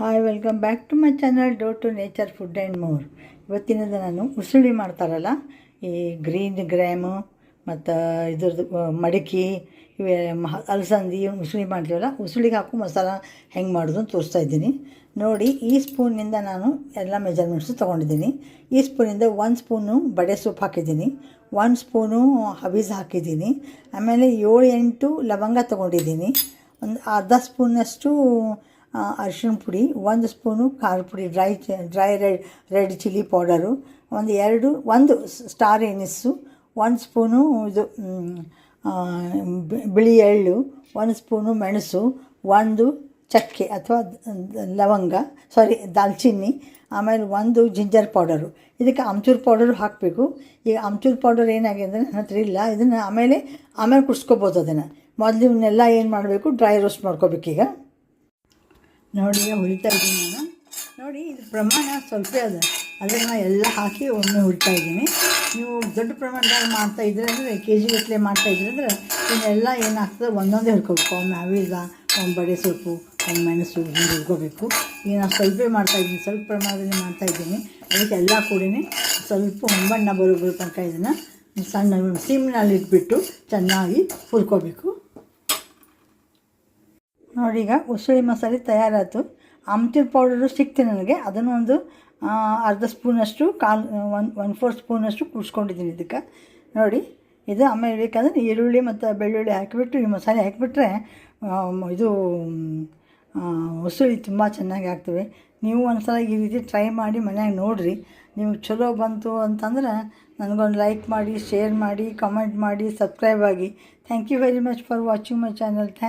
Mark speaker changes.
Speaker 1: Hi welcome back to my channel dough to nature food and more ಇವತ್ತಿನದ ನಾನು ಉಸುಳಿ ಮಾಡ್ತಾರಲ್ಲ, ಈ ಗ್ರೀನ್ ಗ್ರ್ಯಾಮು ಮತ್ತು ಇದ್ರದ್ದು ಮಡಕಿ, ಇವೆ ಅಲಸಂದಿ ಉಸುಳಿ ಮಾಡ್ತೀವಲ್ಲ, ಉಸುಳಿಗೆ ಹಾಕೋ ಮಸಾಲ ಹೆಂಗೆ ಮಾಡೋದು ತೋರಿಸ್ತಾ ಇದ್ದೀನಿ. ನೋಡಿ, ಈ ಸ್ಪೂನಿಂದ ನಾನು ಎಲ್ಲ ಮೆಜರ್ಮೆಂಟ್ಸು ತೊಗೊಂಡಿದ್ದೀನಿ. ಈ ಸ್ಪೂನಿಂದ ಒಂದು ಸ್ಪೂನು ಬಡೆ ಸೊಪ್ಪು ಹಾಕಿದ್ದೀನಿ. ಒಂದು ಸ್ಪೂನು ಹಬೀಸ್ ಹಾಕಿದ್ದೀನಿ. ಆಮೇಲೆ ಏಳು ಎಂಟು ಲವಂಗ ತೊಗೊಂಡಿದ್ದೀನಿ. ಒಂದು ಅರ್ಧ ಸ್ಪೂನಷ್ಟು ಅರಿಶಿಣ ಪುಡಿ, ಒಂದು ಸ್ಪೂನು ಖಾರ ಪುಡಿ dry dry red red chilli powder ಒಂದು ಎರಡು, ಒಂದು ಸ್ಟಾರ್ ಎನಿಸ್ಸು, ಒಂದು ಸ್ಪೂನು ಇದು ಬಿಳಿ ಎಳ್ಳು, ಒಂದು ಸ್ಪೂನು ಮೆಣಸು, ಒಂದು ಚಕ್ಕೆ ಅಥವಾ ಲವಂಗ ಸಾರಿ ದಾಲ್ಚಿನ್ನಿ, ಆಮೇಲೆ ಒಂದು ಜಿಂಜರ್ ಪೌಡರು ಇದಕ್ಕೆ ಆಮ್ಚೂರು ಪೌಡರು ಹಾಕಬೇಕು. ಈಗ ಆಮ್ಚೂರು ಪೌಡರ್ ಏನಾಗಿದೆ ಅಂದರೆ ನನ್ನ ಹತ್ರ ಇಲ್ಲ. ಇದನ್ನು ಆಮೇಲೆ ಆಮೇಲೆ ಕುಡಿಸ್ಕೋಬೋದು ಅದನ್ನು. ಮೊದಲು ಇವನ್ನೆಲ್ಲ ಏನು ಮಾಡಬೇಕು? ಡ್ರೈ ರೋಸ್ಟ್ ಮಾಡ್ಕೋಬೇಕೀಗ. ನೋಡಿ ಹುರಿತಾ ಇದ್ದೀನಿ ನಾನು. ನೋಡಿ, ಇದು ಪ್ರಮಾಣ ಸ್ವಲ್ಪ ಅದ ಅದನ್ನು ಎಲ್ಲ ಹಾಕಿ ಒಮ್ಮೆ ಹುರಿತಾ ಇದ್ದೀನಿ. ನೀವು ದೊಡ್ಡ ಪ್ರಮಾಣದಾಗ ಮಾಡ್ತಾ ಇದ್ರೆ ಅಂದರೆ ಕೆ ಜಿ ಗಟ್ಟಲೆ ಮಾಡ್ತಾ ಇದ್ರೆ ಅಂದರೆ, ಇದನ್ನೆಲ್ಲ ಏನಾಗ್ತದೆ? ಒಂದೊಂದೇ ಹುರ್ಕೋಬೇಕು. ಒಮ್ಮೆ ಅವಿಲ್ಲ ಒಂದು ಬಡೆ ಸೊಪ್ಪು, ಒಮ್ಮೆ ಮೆಣಸು, ಹಿಂಗೆ ಹುರ್ಕೋಬೇಕು. ಈಗ ಸ್ವಲ್ಪ ಮಾಡ್ತಾ ಇದ್ದೀನಿ. ಸ್ವಲ್ಪ ಪ್ರಮಾಣದಲ್ಲಿ ಮಾಡ್ತಾ ಇದ್ದೀನಿ. ಅದಕ್ಕೆ ಎಲ್ಲ ಕೂಡಿ ಸ್ವಲ್ಪ ಹೊಂಬಣ್ಣ ಬರೋ ತನಕ ಇದನ್ನು ಸಣ್ಣ ಸಿಮ್ನಲ್ಲಿ ಇಟ್ಬಿಟ್ಟು ಚೆನ್ನಾಗಿ ಹುರ್ಕೋಬೇಕು. ನೋಡಿ ಈಗ ಉಸುಳಿ ಮಸಾಲೆ ತಯಾರಾಯಿತು. ಆಮ್ಚೂರು ಪೌಡರು ಸಿಕ್ತು ನನಗೆ. ಅದನ್ನು ಒಂದು ಅರ್ಧ ಸ್ಪೂನಷ್ಟು ಕಾಲು, ಒನ್ ಒನ್ ಫೋರ್ ಸ್ಪೂನಷ್ಟು ಕುಡ್ಸ್ಕೊಂಡಿದ್ದೀನಿ ಇದಕ್ಕೆ. ನೋಡಿ, ಇದು ಆಮೇಲೆ ಬೇಕಂದ್ರೆ ಈರುಳ್ಳಿ ಮತ್ತು ಬೆಳ್ಳುಳ್ಳಿ ಹಾಕಿಬಿಟ್ಟು, ಈ ಮಸಾಲೆ ಹಾಕಿಬಿಟ್ರೆ ಇದು ಉಸುಳಿ ತುಂಬ ಚೆನ್ನಾಗಿ ಆಗ್ತವೆ. ನೀವು ಒಂದು ಸಲ ಈ ರೀತಿ ಟ್ರೈ ಮಾಡಿ ಮನ್ಯಾಗ ನೋಡಿರಿ. ನೀವು ಚಲೋ ಬಂತು ಅಂತಂದ್ರೆ ನನಗೊಂದು ಲೈಕ್ ಮಾಡಿ, ಶೇರ್ ಮಾಡಿ, ಕಮೆಂಟ್ ಮಾಡಿ, ಸಬ್ಸ್ಕ್ರೈಬ್ ಆಗಿ. Thank you very much for watching my channel thank